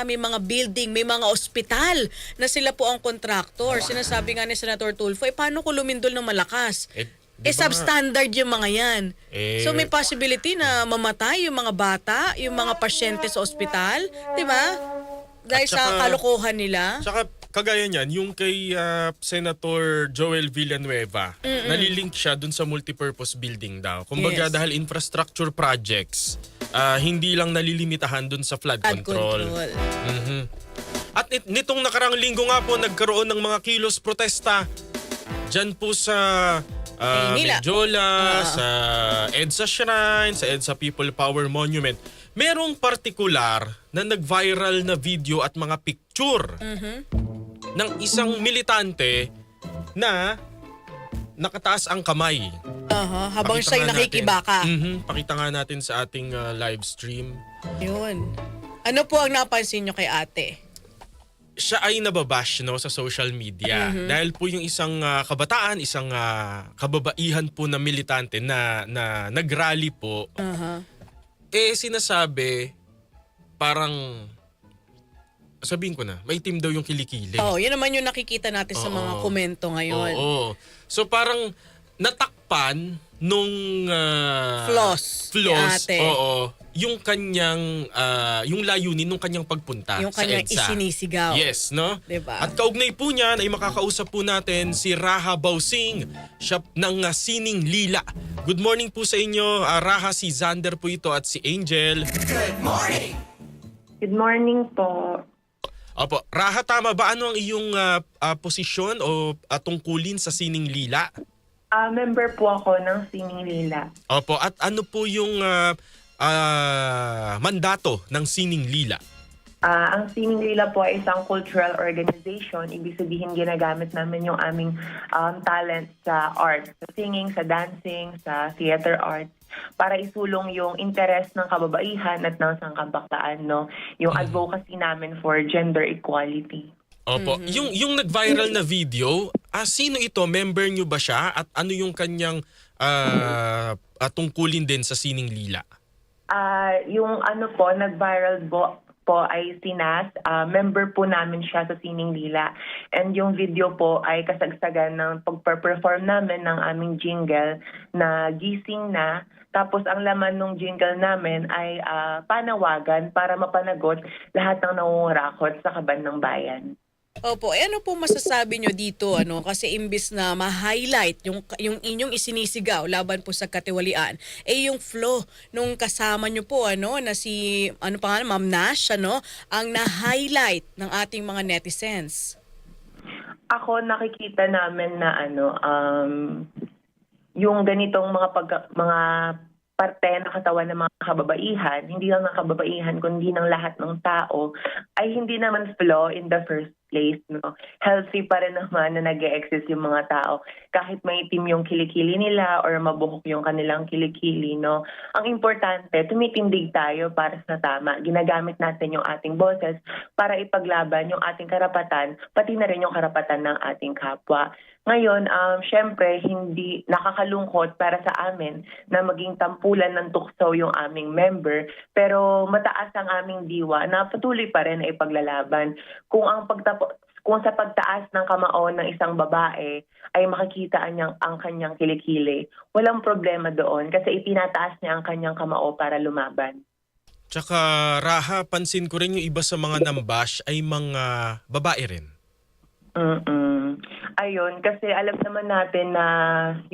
may mga building, may mga ospital na sila po ang kontraktor. Sinasabi nga ni Senator Tulfo, eh paano ko lumindol ng malakas? Eh, Eh, di ba nga- substandard yung mga yan. Eh, so may possibility na mamatay yung mga bata, yung mga pasyente sa ospital, di ba? Dahil At sa saka- kalokohan nila. Tsaka kagaya niyan, yung kay ah, Senator Joel Villanueva, nalilink siya dun sa multipurpose building daw. Kumbaga Yes. dahil infrastructure projects, ah, hindi lang nalilimitahan dun sa flood, Flood control. control. Mhm. At nit- nitong nakarang linggo nga po, nagkaroon ng mga kilos protesta dyan po sa uh, Maynila. Medjola, Ah. sa EDSA Shrine, sa EDSA People Power Monument. Merong partikular na nag-viral na video at mga picture ng isang militante na nakataas ang kamay. Aha, habang Pakita siya'y nga natin. nakikibaka. Mhm, Pakita nga natin sa ating uh, live stream. Yun. Ano po ang napansin nyo kay ate? siya ay nababash no sa social media dahil po yung isang ah, kabataan, isang ah, kababaihan po na militante na na nagrally po Aha. eh sinasabi parang sabihin ko na, may team daw yung kilikili. Oh, yun naman yung nakikita natin sa mga Oo. komento ngayon. Oo. So parang natakpan nung ah, Flaws ni flaws, ate. oo, yung kanyang ah, yung layunin nung kanyang pagpunta Yung sa kanyang EDSA. isinisigaw. Yes, no? Diba? At kaugnay po niyan ay makakausap po natin si Raha Bausing, siya ng uh, Sining Lila. Good morning po sa inyo, ah, Raha, si Xander po ito at si Angel. Good morning po. Opo, Raha, tama ba? Ano ang iyong ah, ah, posisyon o ah, tungkulin sa Sining Lila? Ah, member po ako ng Sining Lila. Opo, at ano po yung ah, ah, mandato ng Sining Lila? Ah, ang Sining Lila po ay isang cultural organization. Ibig sabihin ginagamit namin yung aming um, talent sa art, sa singing, sa dancing, sa theater arts para isulong yung interest ng kababaihan at ng sangkabaktaan, no? Yung advocacy namin for gender equality. Opo. Mm-hmm. Yung yung nag-viral na video, ah, sino ito? Member nyo ba siya? At ano yung kanyang ah, tungkulin din sa Sining Lila? Ah, yung ano po, nag-viral po, po ay si Nas. Ah, member po namin siya sa Sining Lila. And yung video po ay kasagsagan ng pag-perform namin ng aming jingle na gising na. Tapos ang laman ng jingle namin ay ah, panawagan para mapanagot lahat ng nangungurakot sa kaban ng bayan. Opo, eh ano po masasabi nyo dito ano kasi imbis na ma-highlight yung yung inyong isinisigaw laban po sa katiwalian, eh yung flow nung kasama nyo po ano na si ano pa nga Ma'am Nash ano ang na-highlight ng ating mga netizens. Ako nakikita namin na ano um yung ganitong mga pag mga parte ng katawan ng mga kababaihan, hindi lang ng kababaihan kundi ng lahat ng tao ay hindi naman flaw in the first place, no. Healthy pa rin naman na nag-exist yung mga tao kahit may itim yung kilikili nila or mabuhok yung kanilang kilikili, no. Ang importante, tumitindig tayo para sa tama. Ginagamit natin yung ating boses para ipaglaban yung ating karapatan, pati na rin yung karapatan ng ating kapwa. Ngayon, um, syempre, hindi nakakalungkot para sa amin na maging tampulan ng tukso yung aming member, pero mataas ang aming diwa na patuloy pa rin na ipaglalaban. Kung ang pagtapo, kung sa pagtaas ng kamao ng isang babae ay makikita niyang ang kanyang kilikili, walang problema doon kasi itinataas niya ang kanyang kamao para lumaban. Tsaka Raha, pansin ko rin yung iba sa mga nambash ay mga babae rin. Mm-mm. Ayun, kasi alam naman natin na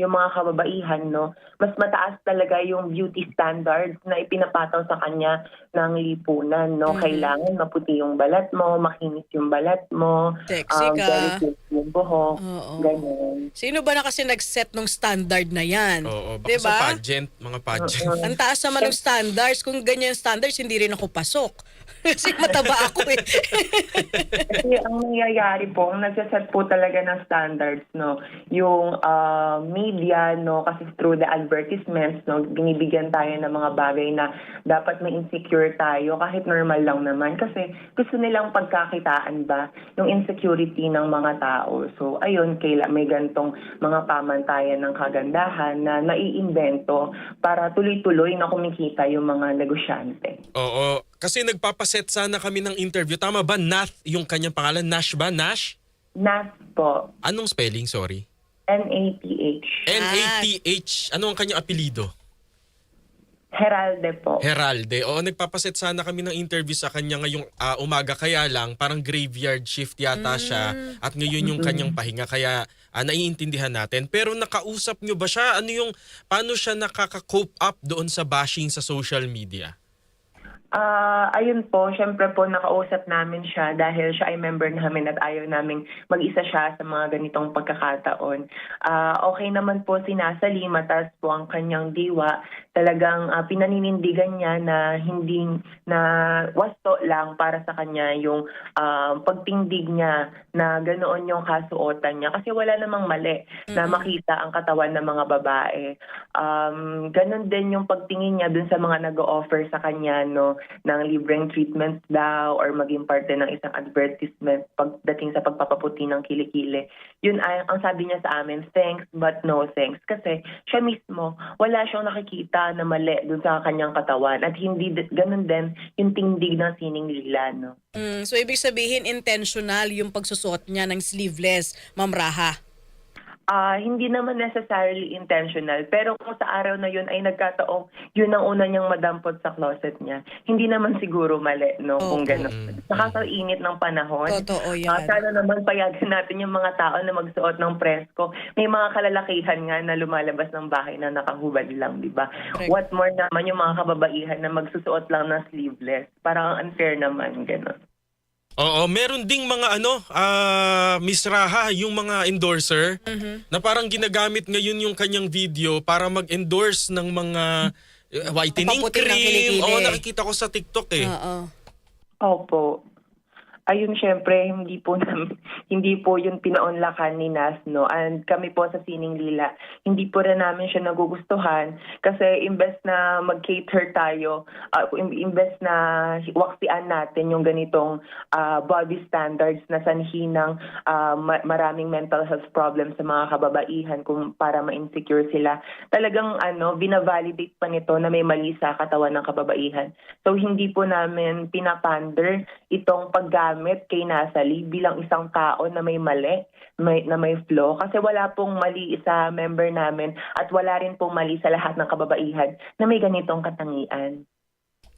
yung mga kababaihan, no, mas mataas talaga yung beauty standards na ipinapataw sa kanya ng lipunan, no. Mhm. Kailangan maputi yung balat mo, makinis yung balat mo, Sexy um, ka. yung buhok, Oo. ganyan. Sino ba na kasi nag-set ng standard na yan? Oo, baka sa ba? pageant, mga pageant. Oo. Ang taas naman ng standards. Kung ganyan standards, hindi rin ako pasok. Kasi mataba ako eh. Kasi ang nangyayari po, ang nagsaset po talaga ng standards, no, yung ah, media, no, kasi through the advertisements, no, binibigyan tayo ng mga bagay na dapat may insecure tayo kahit normal lang naman. Kasi gusto nilang pagkakitaan ba yung insecurity ng mga tao. So, ayun, kaila, may gantong mga pamantayan ng kagandahan na naiimbento para tuloy-tuloy na kumikita yung mga negosyante. Oo, kasi nagpapaset sana kami ng interview. Tama ba? Nath yung kanyang pangalan? Nash ba? Nash? Nas po. Anong spelling? Sorry. N-A-T-H. N-A-T-H. Ano ang kanyang apelido? Heralde po. Heralde. Oo, nagpapaset sana kami ng interview sa kanya ngayong ah, umaga. Kaya lang, parang graveyard shift yata siya. At ngayon yung kanyang pahinga. Kaya ah, naiintindihan natin. Pero nakausap nyo ba siya? Ano yung, paano siya nakaka-cope up doon sa bashing sa social media? Ah, ayun po, syempre po nakausap namin siya dahil siya ay member namin at ayaw naming mag-isa siya sa mga ganitong pagkakataon. Ah, okay naman po si Nasali, mataas po ang kanyang diwa. Talagang ah, pinaninindigan niya na hindi na wasto lang para sa kanya yung ah, pagtindig niya na ganoon yung kasuotan niya kasi wala namang mali na makita ang katawan ng mga babae. Um, ganon din yung pagtingin niya dun sa mga nag-offer sa kanya no ng libreng treatment daw or maging parte ng isang advertisement pagdating sa pagpapaputi ng kilikili. Yun ay ang sabi niya sa amin, thanks but no thanks. Kasi siya mismo, wala siyang nakikita na mali dun sa kanyang katawan at hindi di- ganun din yung tindig ng sining lila. No? Mm, so ibig sabihin intentional yung pagsusot niya ng sleeveless, Ma'am Raha. Ah, hindi naman necessarily intentional, pero kung sa araw na yun ay nagkataong yun ang una niyang madampot sa closet niya, hindi naman siguro mali, no, kung Oo. gano'n. Saka sa init ng panahon, Totoo yan. ah, sana naman payagan natin yung mga tao na magsuot ng presko. May mga kalalakihan nga na lumalabas ng bahay na nakahubad lang, di ba? What more naman yung mga kababaihan na magsusuot lang ng sleeveless? Parang unfair naman, gano'n. Oo, meron ding mga ano, ah, Miss Raha, yung mga endorser na parang ginagamit ngayon yung kanyang video para mag-endorse ng mga eh, whitening Pampaputi ng cream. Oo, nakikita ko sa TikTok eh. Oo. Opo. Ayun, syempre, hindi po nam- hindi po yun pinaunlakan ni Nas, no? And kami po sa Sining Lila, hindi po rin namin siya nagugustuhan kasi imbes na mag-cater tayo, uh, im- imbes na waksian natin yung ganitong ah, body standards na sanhi ng ah, ma- maraming mental health problems sa mga kababaihan kung para ma-insecure sila. Talagang ano, binavalidate pa nito na may mali sa katawan ng kababaihan. So hindi po namin pinapander itong paggamit kay Nasali bilang isang tao na may mali, may, na may flaw. Kasi wala pong mali sa member namin at wala rin pong mali sa lahat ng kababaihan na may ganitong katangian.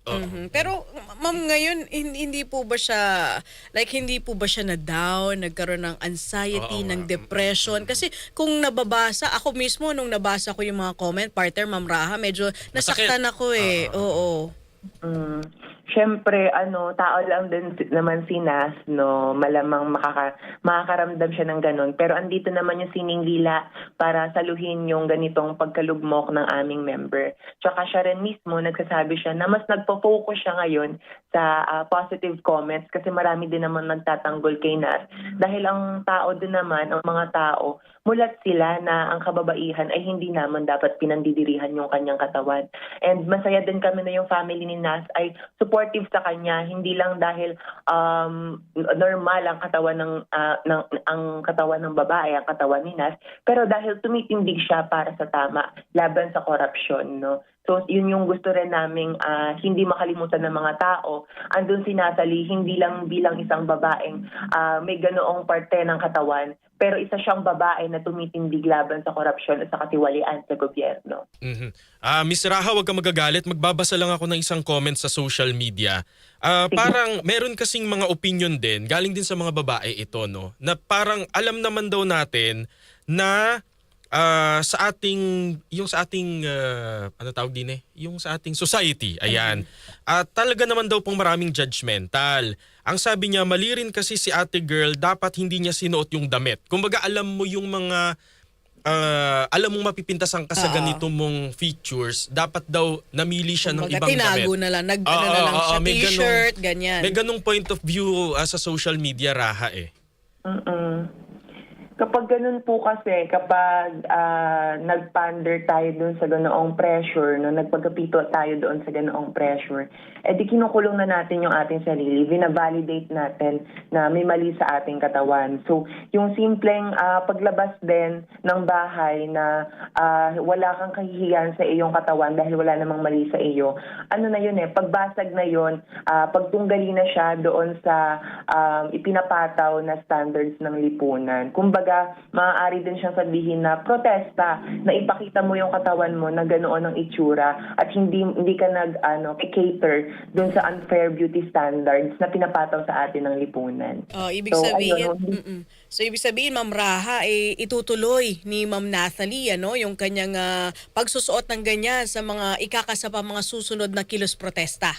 Oo. Mhm. Pero ma'am ngayon hin- hindi po ba siya like hindi po ba siya na down, nagkaroon ng anxiety, Oo ng depression kasi kung nababasa ako mismo nung nabasa ko yung mga comment partner Ma'am Raha, medyo nasaktan ako eh. Oo. Mm. Siyempre, ano, tao lang din naman si Nas, no, malamang makaka, makakaramdam siya ng ganun. Pero andito naman yung sining lila para saluhin yung ganitong pagkalugmok ng aming member. Tsaka siya rin mismo, nagsasabi siya na mas nagpo-focus siya ngayon sa ah, positive comments kasi marami din naman nagtatanggol kay Nas. Dahil ang tao din naman, ang mga tao, mulat sila na ang kababaihan ay hindi naman dapat pinandidirihan yung kanyang katawan. And masaya din kami na yung family ni Nas ay supportive sa kanya, hindi lang dahil um, normal ang katawan ng, ah, ng ang katawan ng babae, ang katawan ni Nas, pero dahil tumitindig siya para sa tama laban sa korupsyon, no. So, yun yung gusto rin naming ah, hindi makalimutan ng mga tao. Andun si Natalie, hindi lang bilang isang babaeng ah, may ganoong parte ng katawan, pero isa siyang babae na tumitindig laban sa korupsyon at sa katiwalian sa gobyerno. Mhm. Ah, Miss Raha, wag ka magagalit. Magbabasa lang ako ng isang comment sa social media. Sige. parang meron kasing mga opinion din, galing din sa mga babae ito, no? Na parang alam naman daw natin na ah, sa ating, yung sa ating, ah, ano tawag din eh? Yung sa ating society, ayan. At talaga naman daw pong maraming judgmental. Ang sabi niya, mali rin kasi si ate girl, dapat hindi niya sinuot yung damit. Kumbaga alam mo yung mga ah, alam mong mapipintasan ka sa ganito mong features, dapat daw namili siya ng Kumbaga, ibang tinago damit. na lang, nag Oo, ano na lang oo, siya, t-shirt, ganyan. May ganong point of view ah, sa social media, Raha eh. Mm-mm. Kapag ganun po kasi, kapag ah, nag-pander tayo doon sa ganoong pressure, no, nagpagkapito tayo doon sa ganoong pressure, eh di kinukulong na natin yung ating sarili, vina-validate natin na may mali sa ating katawan. So, yung simpleng ah, paglabas din ng bahay na ah, wala kang kahihiyan sa iyong katawan dahil wala namang mali sa iyo, ano na yun eh, pagbasag na yun, ah, pagtunggali na siya doon sa um, ipinapataw na standards ng lipunan. Kumbaga, maaari din siyang sabihin na protesta, na ipakita mo yung katawan mo na ganoon ang itsura at hindi hindi ka nag ano, cater doon sa unfair beauty standards na pinapataw sa atin ng lipunan. Oh, ibig So, sabihin, ayun, mm-mm. so ibig sabihin Ma'am Raha eh itutuloy ni Ma'am Nathalie ano yung kanyang ah, pagsusuot ng ganyan sa mga ikakasapa mga susunod na kilos protesta.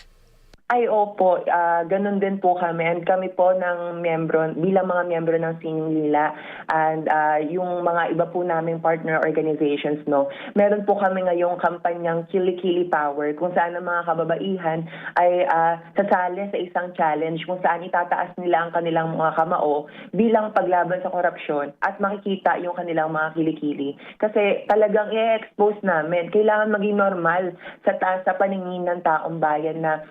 Ay, opo. ah ganun din po kami. And kami po ng miyembro, bilang mga miyembro ng Sining Lila and ah, yung mga iba po naming partner organizations, no, meron po kami ngayong kampanyang Kili Kili Power kung saan ang mga kababaihan ay ah, sasali sa isang challenge kung saan itataas nila ang kanilang mga kamao bilang paglaban sa korupsyon at makikita yung kanilang mga kilikili. Kasi talagang i-expose namin, kailangan maging normal sa, sa paningin ng taong bayan na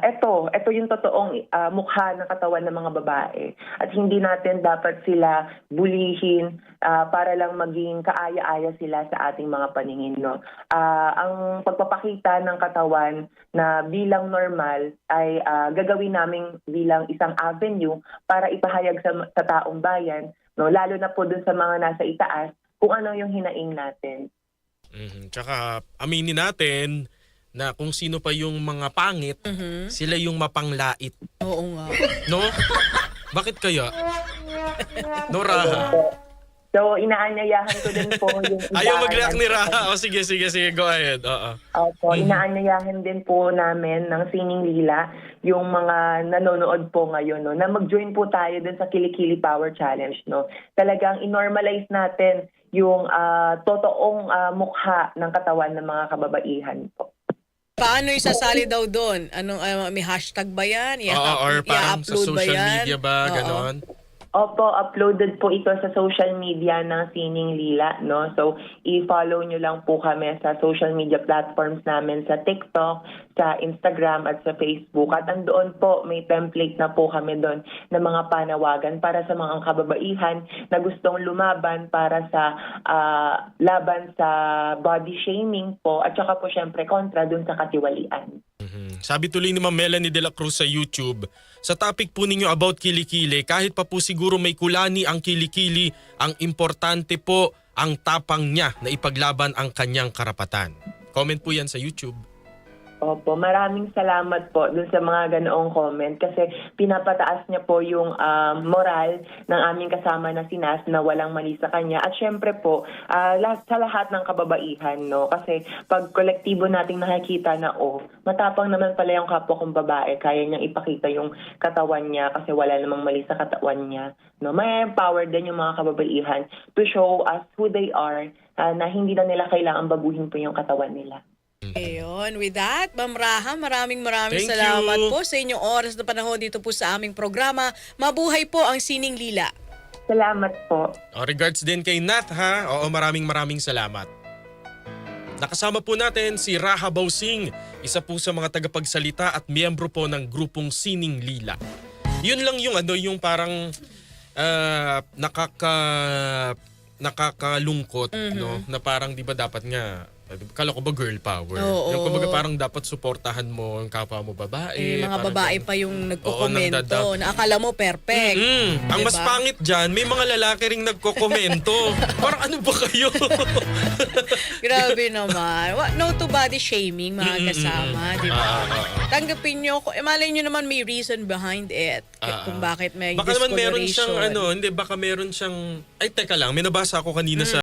eto, eto yung totoong ah, mukha ng katawan ng mga babae. At hindi natin dapat sila bulihin ah, para lang maging kaaya-aya sila sa ating mga paningin. No? Ah, ang pagpapakita ng katawan na bilang normal ay ah, gagawin namin bilang isang avenue para ipahayag sa, sa taong bayan, no? lalo na po dun sa mga nasa itaas, kung ano yung hinaing natin. Mhm. Tsaka aminin natin na kung sino pa yung mga pangit, Mhm. sila yung mapanglait. Oo nga. No? Bakit kaya? No, Raha? So, inaanyayahan ko din po yung Ayaw iba mag-react na- ni Raha. O sige, sige, sige. Go ahead. Oo. Opo, inaanyayahan din po namin ng Sining Lila yung mga nanonood po ngayon no, na mag-join po tayo dun sa Kilikili Power Challenge. No. Talagang inormalize natin yung ah, totoong ah, mukha ng katawan ng mga kababaihan po. Paano isasali daw doon? Anong ah, may hashtag ba yan? Oo, or parang sa social media ba? Ganon? Opo, uploaded po ito sa social media ng Sining Lila, no? So, i-follow nyo lang po kami sa social media platforms namin sa TikTok, sa Instagram at sa Facebook. At andoon po, may template na po kami doon ng mga panawagan para sa mga kababaihan na gustong lumaban para sa ah, laban sa body shaming po at saka po syempre kontra doon sa katiwalian. Mhm. Sabi tuloy ni Ma'am Melanie de la Cruz sa YouTube, sa topic po ninyo about kilikili, kahit pa po siguro may kulani ang kilikili, ang importante po ang tapang niya na ipaglaban ang kanyang karapatan. Comment po yan sa YouTube. Opo, maraming salamat po dun sa mga ganoong comment kasi pinapataas niya po yung um, moral ng aming kasama na si Nas na walang mali sa kanya. At syempre po, ah, lahat, sa lahat ng kababaihan, no? Kasi pag kolektibo nating nakikita na, oh, matapang naman pala yung kapwa kong babae, kaya niyang ipakita yung katawan niya kasi wala namang mali sa katawan niya. No? May empower din yung mga kababaihan to show us who they are ah, na hindi na nila kailangan baguhin po yung katawan nila. Ayun, with that, Ma'am Raha, maraming maraming Thank salamat you. po sa inyong oras na panahon dito po sa aming programa. Mabuhay po ang Sining Lila. Salamat po. O, regards din kay Nat ha. Oo, maraming maraming salamat. Nakasama po natin si Raha Bausing, isa po sa mga tagapagsalita at miyembro po ng grupong Sining Lila. Yun lang yung ano, yung parang ah, nakaka nakakalungkot no na parang 'di ba dapat nga kala ko ba girl power Oo. yung kumbaga parang dapat suportahan mo ang kapwa mo babae Eh, mga parang babae ganun. pa yung Oo, nagkokomento. nagdadap- na akala mo perfect. Mm, ang mas Diba? pangit dyan, may mga lalaki ring nagkokomento. Parang ano ba kayo? Grabe naman. Wa- No to body shaming, mga kasama. Di ba? Ah, ah, ah. Tanggapin nyo. Eh, malay nyo naman may reason behind it. Ah, kung ah. bakit may baka naman meron discoloration. siyang ano, hindi, baka meron siyang, ay teka lang, may nabasa ako kanina sa